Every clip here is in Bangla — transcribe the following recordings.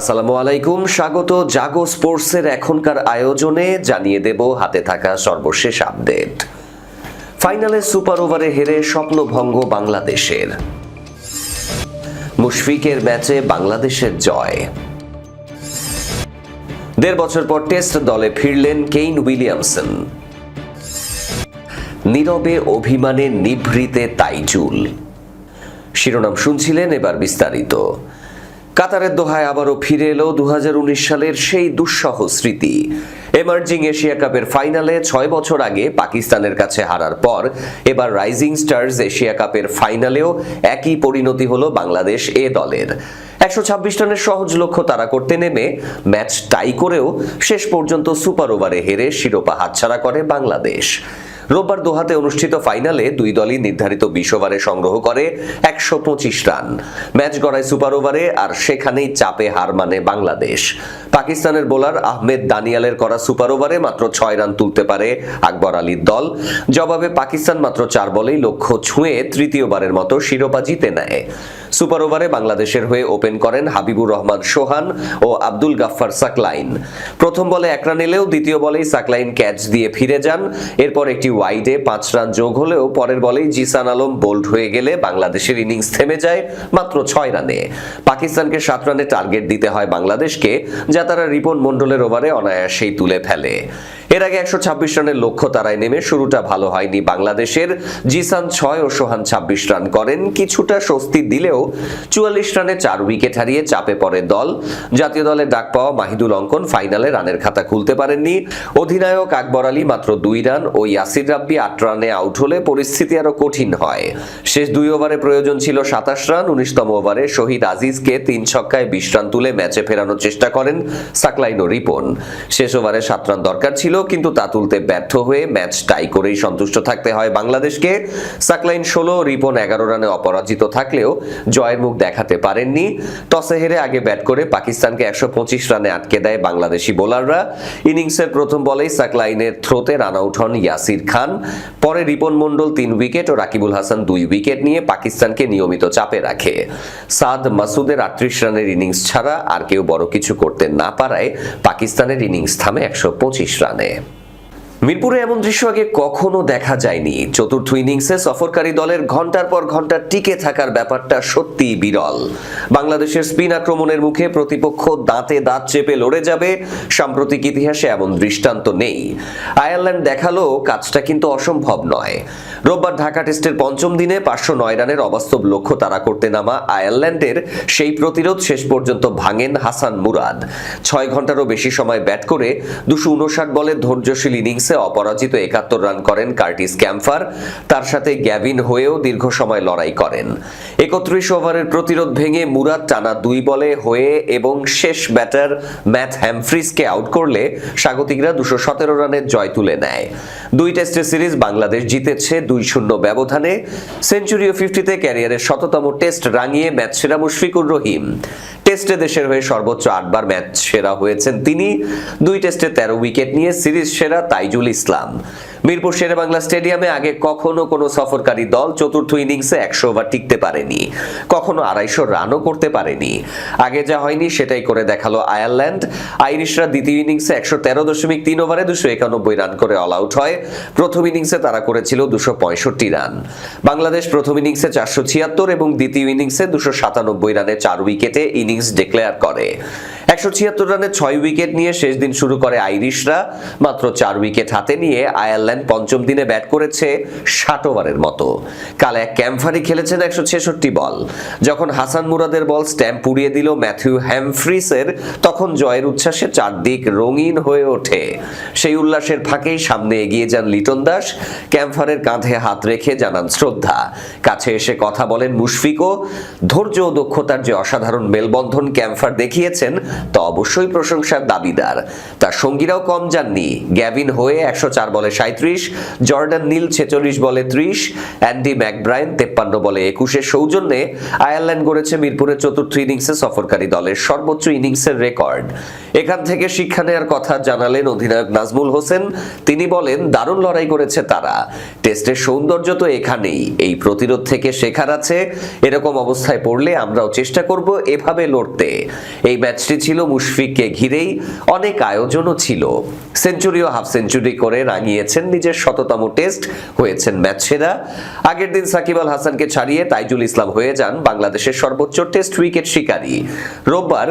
আসসালামু আলাইকুম। স্বাগত জাগো স্পোর্টসের এখনকার আয়োজনে। জানিয়ে দেব হাতে থাকা সর্বশেষ আপডেট। ফাইনালে সুপার ওভারে হেরে স্বপ্নভঙ্গ বাংলাদেশের। মুশফিকের ম্যাচে বাংলাদেশের জয়। দেড় বছর পর টেস্ট দলে ফিরলেন কেইন উইলিয়ামসন। নীরবে অভিমানে নিভৃতে তাইজুল। শিরোনাম শুনছিলেন এবার বিস্তারিত। কাতারের দোহায় আবারও ফিরে এলো দুহাজার উনিশ সালের সেই দুঃসহ স্মৃতি। এমার্জিং এশিয়া কাপের ফাইনালে ছয় বছর আগে পাকিস্তানের কাছে হারার পর, এবার রাইজিং স্টার্স এশিয়া কাপের ফাইনালেও একই পরিণতি হলো বাংলাদেশ এ দলের। একশো ছাব্বিশ রানের সহজ লক্ষ্য তারা করতে নেমে, ম্যাচ টাই করেও শেষ পর্যন্ত সুপার ওভারে হেরে শিরোপা হাতছাড়া করে বাংলাদেশ। রোববার দোহাতে অনুষ্ঠিত ফাইনালে দুই দলই নির্ধারিত বিশ ওভারে সংগ্রহ করে একশো পঁচিশ রান। ম্যাচ গড়ায় সুপার ওভারে আর সেখানেই চাপে হার মানে বাংলাদেশ। পাকিস্তানের বোলার আহমেদ দানিয়ালের করা সুপার ওভারে মাত্র ছয় রান তুলতে পারে আকবর আলীর দল। জবাবে পাকিস্তান মাত্র চার বলেই লক্ষ্য ছুঁয়ে তৃতীয়বারের মতো শিরোপা জিতে নেয়। সুপার ওভারে বাংলাদেশের হয়ে ওপেন করেন হাবিবুর রহমান সোহান ও আব্দুল গাফফার সাকলাইন। প্রথম বলে এক রান এলেও দ্বিতীয় বলেই সাকলাইন ক্যাচ দিয়ে ফিরে যান। এরপর একটি ওয়াইডে পাঁচ রান যোগ হলেও পরের বলেই জিসান আলম বোল্ড হয়ে গেলে বাংলাদেশের ইনিংস থেমে যায় মাত্র ছয় রানে। পাকিস্তানকে সাত রানে টার্গেট দিতে হয় বাংলাদেশকে, যা তারা রিপন মণ্ডলের ওভারে অনায়াসেই তুলে ফেলে। এর আগে একশো ছাব্বিশ রানের লক্ষ্য তারায় নেমে শুরুটা ভালো হয়নি বাংলাদেশের। জিসান ছয় ও সোহান ছাব্বিশ রান করেন, কিছুটা স্বস্তি দিলেও চুয়াল্লিশ রানে চার উইকেট হারিয়ে চাপে পড়ে দল। জাতীয় দলের ডাক পাওয়া মাহিদুল অঙ্কন ফাইনালে রানের খাতা খুলতে পারেননি। অধিনায়ক আকবর আলী মাত্র দুই রান ও ইয়াসির রাব্বি আট রানে আউট হলে পরিস্থিতি আরও কঠিন হয়। শেষ দুই ওভারে প্রয়োজন ছিল সাতাশ রান, উনিশতম ওভারে শহীদ আজিজকে তিন ছক্কায় বিশ রান তুলে ম্যাচে ফেরানোর চেষ্টা করেন সাকলাইন ও রিপন। শেষ ওভারে সাত রান দরকার ছিল, কিন্তু তা তুলতে ব্যর্থ হয়ে ম্যাচ টাই করেই সন্তুষ্ট থাকতে হয় বাংলাদেশকে। সাকলাইন ষোলো, রিপন এগারো রানে অপরাজিত থাকলেও জয়ের মুখ দেখাতে পারেননি। টসে হেরে আগে ব্যাট করে পাকিস্তানকে একশো পঁচিশ রানে আটকে দেয় বাংলাদেশি বোলাররা। ইনিংসের প্রথম বলেই সাকলাইনের থ্রোতে রান আউট হন ইয়াসির খান। পরে রিপন মণ্ডল তিন উইকেট ও রাকিবুল হাসান দুই উইকেট নিয়ে পাকিস্তানকে নিয়মিত চাপে রাখে। সাদ মাসুদের আটত্রিশ রানের ইনিংস ছাড়া আর কেউ বড় কিছু করতে না পারায় পাকিস্তানের ইনিংস থামে একশো পঁচিশ রানে। মিরপুরে এমন দৃশ্য আগে কখনো দেখা যায়নি। চতুর্থ ইনিংসে সফরকারী দলের ঘণ্টার পর ঘণ্টা টিকে থাকার ব্যাপারটা সত্যিই বিরল। বাংলাদেশের স্পিন আক্রমণের মুখে প্রতিপক্ষ দাঁতে দাঁত চেপে লড়ে যাবে, সাম্প্রতিক ইতিহাসে এমন দৃষ্টান্ত নেই। আয়ারল্যান্ড দেখাল, কাজটা কিন্তু অসম্ভব নয়। রোববার ঢাকা টেস্টের পঞ্চম দিনে পাঁচশো নয় রানের অবাস্তব লক্ষ্য তারা করতে নামা আয়ারল্যান্ডের, সেই প্রতিরোধ শেষ পর্যন্ত ভাঙেন হাসান মুরাদ। ছয় ঘন্টারও বেশি সময় ব্যাট করে দুশো উনষাট বলের ধৈর্যশীল ইনিংসে অপরাজিত একাত্তর রান করেন কার্টিস ক্যাম্পার তার সাথে গ্যাভিন হয়েও দীর্ঘ সময় লড়াই করেন। একত্রিশ ওভারের প্রতিরোধ ভেঙে মুরাদ টানা দুই বলে হয়ে এবং শেষ ব্যাটার ম্যাথ হ্যামফ্রিজকে আউট করলে স্বাগতিকরা দুশো সতেরো রানের জয় তুলে নেয়। দুই টেস্টের সিরিজ বাংলাদেশ জিতেছে দুই শূন্য ব্যবধানে। সেঞ্চুরি ও ফিফটিতে ক্যারিয়ারের শততম টেস্ট রাঙিয়ে ম্যাচ সেরা মুশফিকুর রহিম। টেস্টে দেশের হয়ে সর্বোচ্চ আটবার ম্যাচ সেরা হয়েছেন তিনি। দুই টেস্টে তেরো উইকেট নিয়ে সিরিজ সেরা তাইজুল ইসলাম। মিরপুর শেরেবাংলা স্টেডিয়ামে আগে কখনো কোনো সফরকারী দল চতুর্থ ইনিংসে একশো ওভার টিকতে পারেনি। কখনো আড়াইশো রানও করতে পারেনি। আগে যা হয়নি সেটাই করে দেখাল আয়ারল্যান্ড। আইরিশরা দ্বিতীয় ইনিংসে একশো তেরো দশমিক তিন ওভারে দুশো একানব্বই রান করে অল আউট হয়। প্রথম ইনিংসে তারা করেছিল দুশো পঁয়ষট্টি রান। বাংলাদেশ প্রথম ইনিংসে চারশো ছিয়াত্তর এবং দ্বিতীয় ইনিংসে দুশো সাতানব্বই রানে চার উইকেটে ইনিংস ডিক্লেয়ার করে। একশো ছিয়াত্তর রানে ছয় উইকেট নিয়ে শেষ দিন শুরু করে আইরিশরা। মাত্র চার উইকেট হাতে নিয়ে আয়ারল্যান্ড পঞ্চম দিনে ব্যাট করেছে ষাট ওভারের মতো। কাল এক ক্যাম্পারি খেলেছেন একশো ছেষট্টি বল। যখন হাসান মুরাদের বল স্ট্যাম্প পুড়িয়ে দিল ম্যাথিউ হ্যামফ্রিসের, তখন জয়ের উচ্ছ্বাসে চারদিক রঙিন হয়ে ওঠে। সেই উল্লাসের ফাঁকেই সামনে এগিয়ে যান লিটন দাস। ক্যাম্পারের কাঁধে হাত রেখে জানান শ্রদ্ধা। কাছে এসে কথা বলেন মুশফিকও। ধৈর্য ও দক্ষতার যে অসাধারণ মেলবন্ধন ক্যাম্পার দেখিয়েছেন তা অবশ্যই প্রশংসার দাবিদার। তার সঙ্গীরাও কম যাননি। গ্যাভিন হয়ে একশো চার বলে সাঁত্রিশ জর্ডান নীল ছেচল্লিশ বলে ত্রিশ, অ্যান্ডি ম্যাকব্রায়ন তেপ্পান্ন বলে একুশের সৌজন্যে আয়ারল্যান্ড গড়েছে মিরপুরের চতুর্থ ইনিংসে সফরকারী দলের সর্বোচ্চ ইনিংসের রেকর্ড। এখান থেকে শিক্ষা নেওয়ার কথা জানালেন অধিনায়ক নাজমুল হোসেন। তিনি বলেন, দারুণ লড়াই করেছে তারা। টেস্টের সৌন্দর্য তো এখানেই। এই প্রতিরোধ থেকে শেখার আছে। এরকম অবস্থায় পড়লে আমরাও চেষ্টা করব এভাবে লড়তে। এই ম্যাচটি ছিল মুশফিককে ঘিরেই, অনেক আয়োজনও ছিল। সেঞ্চুরি ও হাফ সেঞ্চুরি করে রাঙিয়েছেন, নিজের শততম টেস্ট হয়েছেন ম্যাচ সেরা আগের দিন সাকিব আল হাসানকে ছাড়িয়ে তাইজুল ইসলাম হয়ে যান বাংলাদেশের সর্বোচ্চ টেস্ট উইকেট শিকারী। রোববার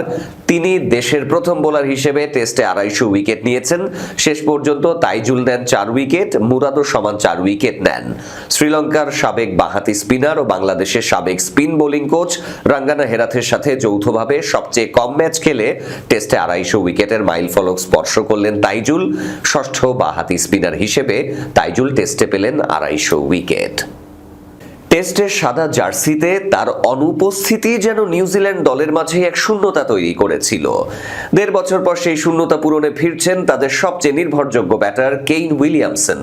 তিনি দেশের প্রথম বোলার হিসেবে টেস্টে আড়াইশো উইকেট নিয়েছেন। শেষ পর্যন্ত তাইজুল নেন চার উইকেট, মুরাদও সমান চার উইকেট নেন। শ্রীলঙ্কার সাবেক বাহাতি স্পিনার ও বাংলাদেশের সাবেক স্পিন বোলিং কোচ রাঙ্গানা হেরাথের সাথে যৌথভাবে সবচেয়ে কম ম্যাচ খেলে টেস্টে আড়াইশো উইকেটের মাইল ফলক স্পর্শ করলেন তাইজুল, ষষ্ঠ বাহাতি স্পিনার হিসেবে তাইজুল টেস্টে পেলেন আড়াইশো উইকেট। টেস্টের সাদা জার্সিতে তার অনুপস্থিতি যেন নিউজিল্যান্ড দলের মাঝে এক শূন্যতা তৈরি করেছিল। দেড় বছর পর সেই শূন্যতা পূরণে ফিরছেন তাদের সবচেয়ে নির্ভরযোগ্য ব্যাটার কেইন উইলিয়ামসন।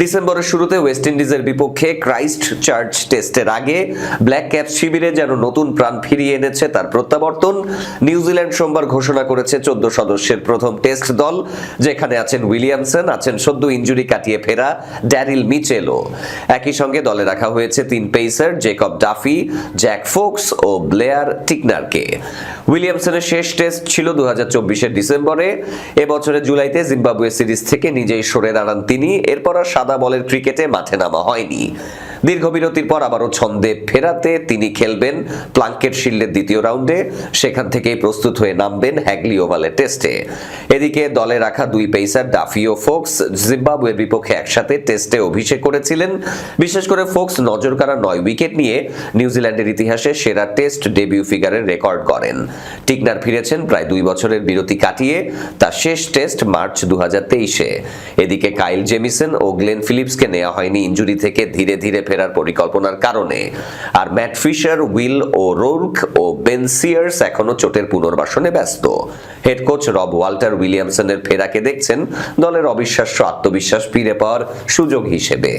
ডিসেম্বরের শুরুতে ওয়েস্ট ইন্ডিজের বিপক্ষে ক্রাইস্ট চার্চ টেস্টের আগে ব্ল্যাক ক্যাপ শিবিরে যেন নতুন প্রাণ ফিরিয়ে এনেছে তার প্রত্যাবর্তন নিউজিল্যান্ড সোমবার ঘোষণা করেছে চোদ্দ সদস্যের প্রথম টেস্ট দল, যেখানে আছেন উইলিয়ামসন, আছেন সদ্য ইঞ্জুরি কাটিয়ে ফেরা ড্যারিল মিচেলো একই সঙ্গে দলে রাখা হয়েছে তিন pacer Jacob Duffy Zak Foulkes ও ব্লেয়ার টিকনারকে উইলিয়ামসনের শেষ টেস্ট ছিল দু হাজার ডিসেম্বরে। এবছরের জুলাইতে জিম্বাবুয়ে সিরিজ থেকে নিজেই সরে দাঁড়ান তিনি। এরপর আর সাদা বলের ক্রিকেটে মাঠে নামা হয়নি। দীর্ঘ বিরতির পর আবারও ছন্দে ফেরাতে তিনি খেলবেন প্লাঙ্কেট শিল্ডের দ্বিতীয় রাউন্ডে, সেখান থেকেই প্রস্তুত হয়ে নামবেন হ্যাগলি ওভালের টেস্টে। এদিকে দলে রাখা দুই পেসার ডাফিও ফোক্স জিম্বাবুয়ের বিপক্ষে একসাথে টেস্টে অভিষেক করেছিলেন। বিশেষ করে ফোক্স নজর কাড়া নয় উইকেট নিয়ে নিউজিল্যান্ডের ইতিহাসে সেরা টেস্ট ডেবিউ ফিগারের রেকর্ড করেন টিকনার ফিরেছেন প্রায় দুই বছরের বিরতি কাটিয়ে, তার শেষ টেস্ট মার্চ দু এদিকে কাইল জেমিসন ও গ্লেন ফিলিপসকে নেওয়া হয়নি, ইঞ্জুরি থেকে ধীরে ধীরে ফেরার পরিকল্পনার কারণে। আর Matt Fisher, Will O'Rourke ও বেন সিয়ার্স এখনও চোটের পুনর্বাসনে ব্যস্ত। হেড কোচ রব ওয়াল্টার উইলিয়ামসনের ফেরাকে দেখছেন দলের অবিশ্বাস্য আত্মবিশ্বাস ফিরে পাওয়ার সুযোগ হিসেবে।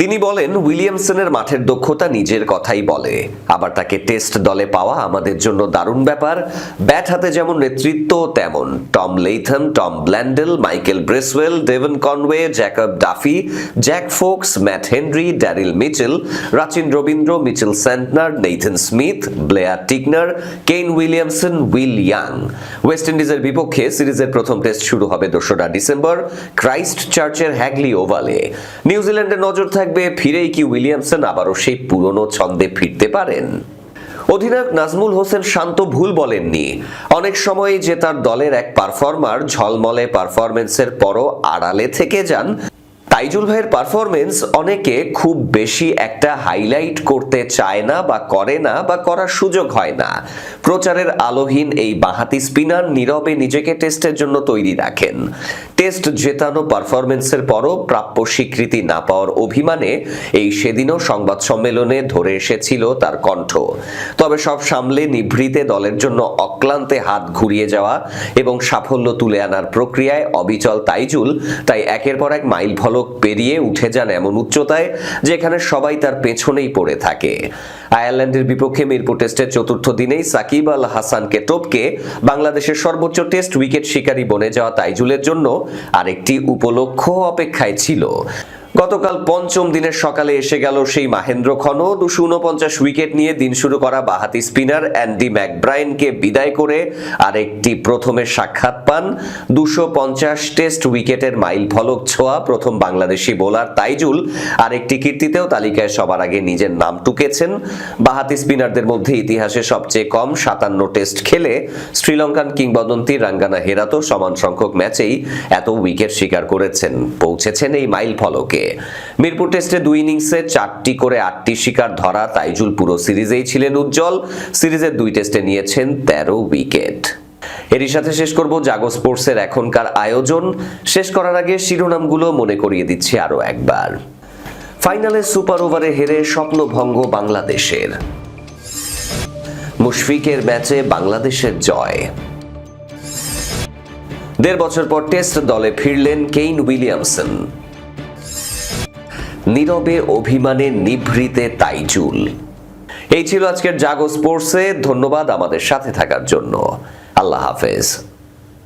তিনি বলেন, উইলিয়ামসনের মাঠের দক্ষতা নিজের কথাই বলে। আবার তাকে টেস্ট দলে পাওয়া আমাদের জন্য দারুণ ব্যাপার। ব্যাট হাতে যেমন নেতৃত্ব, তেমন Tom Latham, Tom Blundell, Michael Bracewell, Devon Conway, Jacob Duffy, Zak Foulkes, Matt Henry, Daryl Mitchell, Rachin Ravindra, Mitchell Santner, Nathan Smith Blair Tickner, Kane Williamson, Will Young. West ইন্ডিজের বিপক্ষে সিরিজের প্রথম টেস্ট শুরু হবে দোসরা ডিসেম্বর ক্রাইস্ট চার্চের হ্যাগলি ওভালে। নিউজিল্যান্ডের নজর থাকবে ফিরেই কি উইলিয়ামসন আবারও সেই পুরনো ছন্দে ফিরতে পারেন? অধিনায়ক নাজমুল হোসেন শান্ত ভুল বলেননি। অনেক সময় যে তার দলের এক পারফর্মার ঝলমলে পারফরমেন্সের পরও আড়ালে থেকে যান তাইজুল ভাইয়ের পারফরমেন্স অনেকে খুব বেশি একটা হাইলাইট করতে চায় না বা করে না বা করার সুযোগ হয় না। প্রচারের আলোহীন এই বাহাতি স্পিনার নীরবে নিজেকে টেস্টের জন্য তৈরি রাখেন। টেস্ট জেতানো পারফরমেন্সের পরও প্রাপ্য স্বীকৃতি না পাওয়ার অভিমানে এই সেদিনও সংবাদ সম্মেলনে ধরে এসেছিল তার কণ্ঠ। তবে সব সামলে নিভৃতে দলের জন্য অক্লান্তে হাত ঘুরিয়ে যাওয়া এবং সাফল্য তুলে আনার প্রক্রিয়ায় অবিচল তাইজুল, তাই একের পর এক মাইল ফলক পেরিয়ে উঠে যান এমন উচ্চতায় যেখানে সবাই তার পেছনেই পড়ে থাকে। আয়ারল্যান্ডের বিপক্ষে মিরপুর টেস্টের চতুর্থ দিনেই সাকিব আল হাসানকে টপকে বাংলাদেশের সর্বোচ্চ টেস্ট উইকেট শিকারী বনে যাওয়া তাইজুলের জন্য আরেকটি উপলক্ষ অপেক্ষায় ছিল। গতকাল পঞ্চম দিনের সকালে এসে গেল সেই মাহেন্দ্র খন দুশো উনপঞ্চাশ উইকেট নিয়ে দিন শুরু করা বাহাতি স্পিনার অ্যান্ডি ম্যাকব্রাইনকে বিদায় করে আরেকটি প্রথমে সাক্ষাৎ পান। দুশো পঞ্চাশ টেস্ট উইকেটের মাইল ফলক ছোঁয়া প্রথম বাংলাদেশি বোলার তাইজুল। আরেকটি কীর্তিতেও তালিকায় সবার আগে নিজের নাম টুকেছেন। বাহাতি স্পিনারদের মধ্যে ইতিহাসে সবচেয়ে কম সাতান্ন টেস্ট খেলে শ্রীলঙ্কান কিংবদন্তি রাঙ্গানা হেরাতো সমান সংখ্যক ম্যাচেই এত উইকেট শিকার করেছেন। পৌঁছেছেন এই মাইল ফলকে। মিরপুর টেস্টে দুই ইনিংসে চারটি করে আটটি শিকার ধরা তাইজুল পুরো সিরিজেই ছিলেন উজ্জ্বল। সিরিজের দুই টেস্টে নিয়েছেন তেরো উইকেট। এরই সাথে শেষ করব জাগো স্পোর্টসের এখনকার আয়োজন। শেষ করার আগে শিরোনামগুলো মনে করিয়ে দিচ্ছি আরও একবার। ফাইনালে সুপার ওভারে হেরে স্বপ্নভঙ্গ বাংলাদেশের। মুশফিকের ম্যাচে বাংলাদেশের জয়। দেড় বছর পর টেস্ট দলে ফিরলেন কেইন উইলিয়ামসন। নীরবে অভিমানে নিভৃতে তাইজুল। এই ছিল আজকের জাগো স্পোর্টসে। ধন্যবাদ আমাদের সাথে থাকার জন্য। আল্লাহ হাফেজ।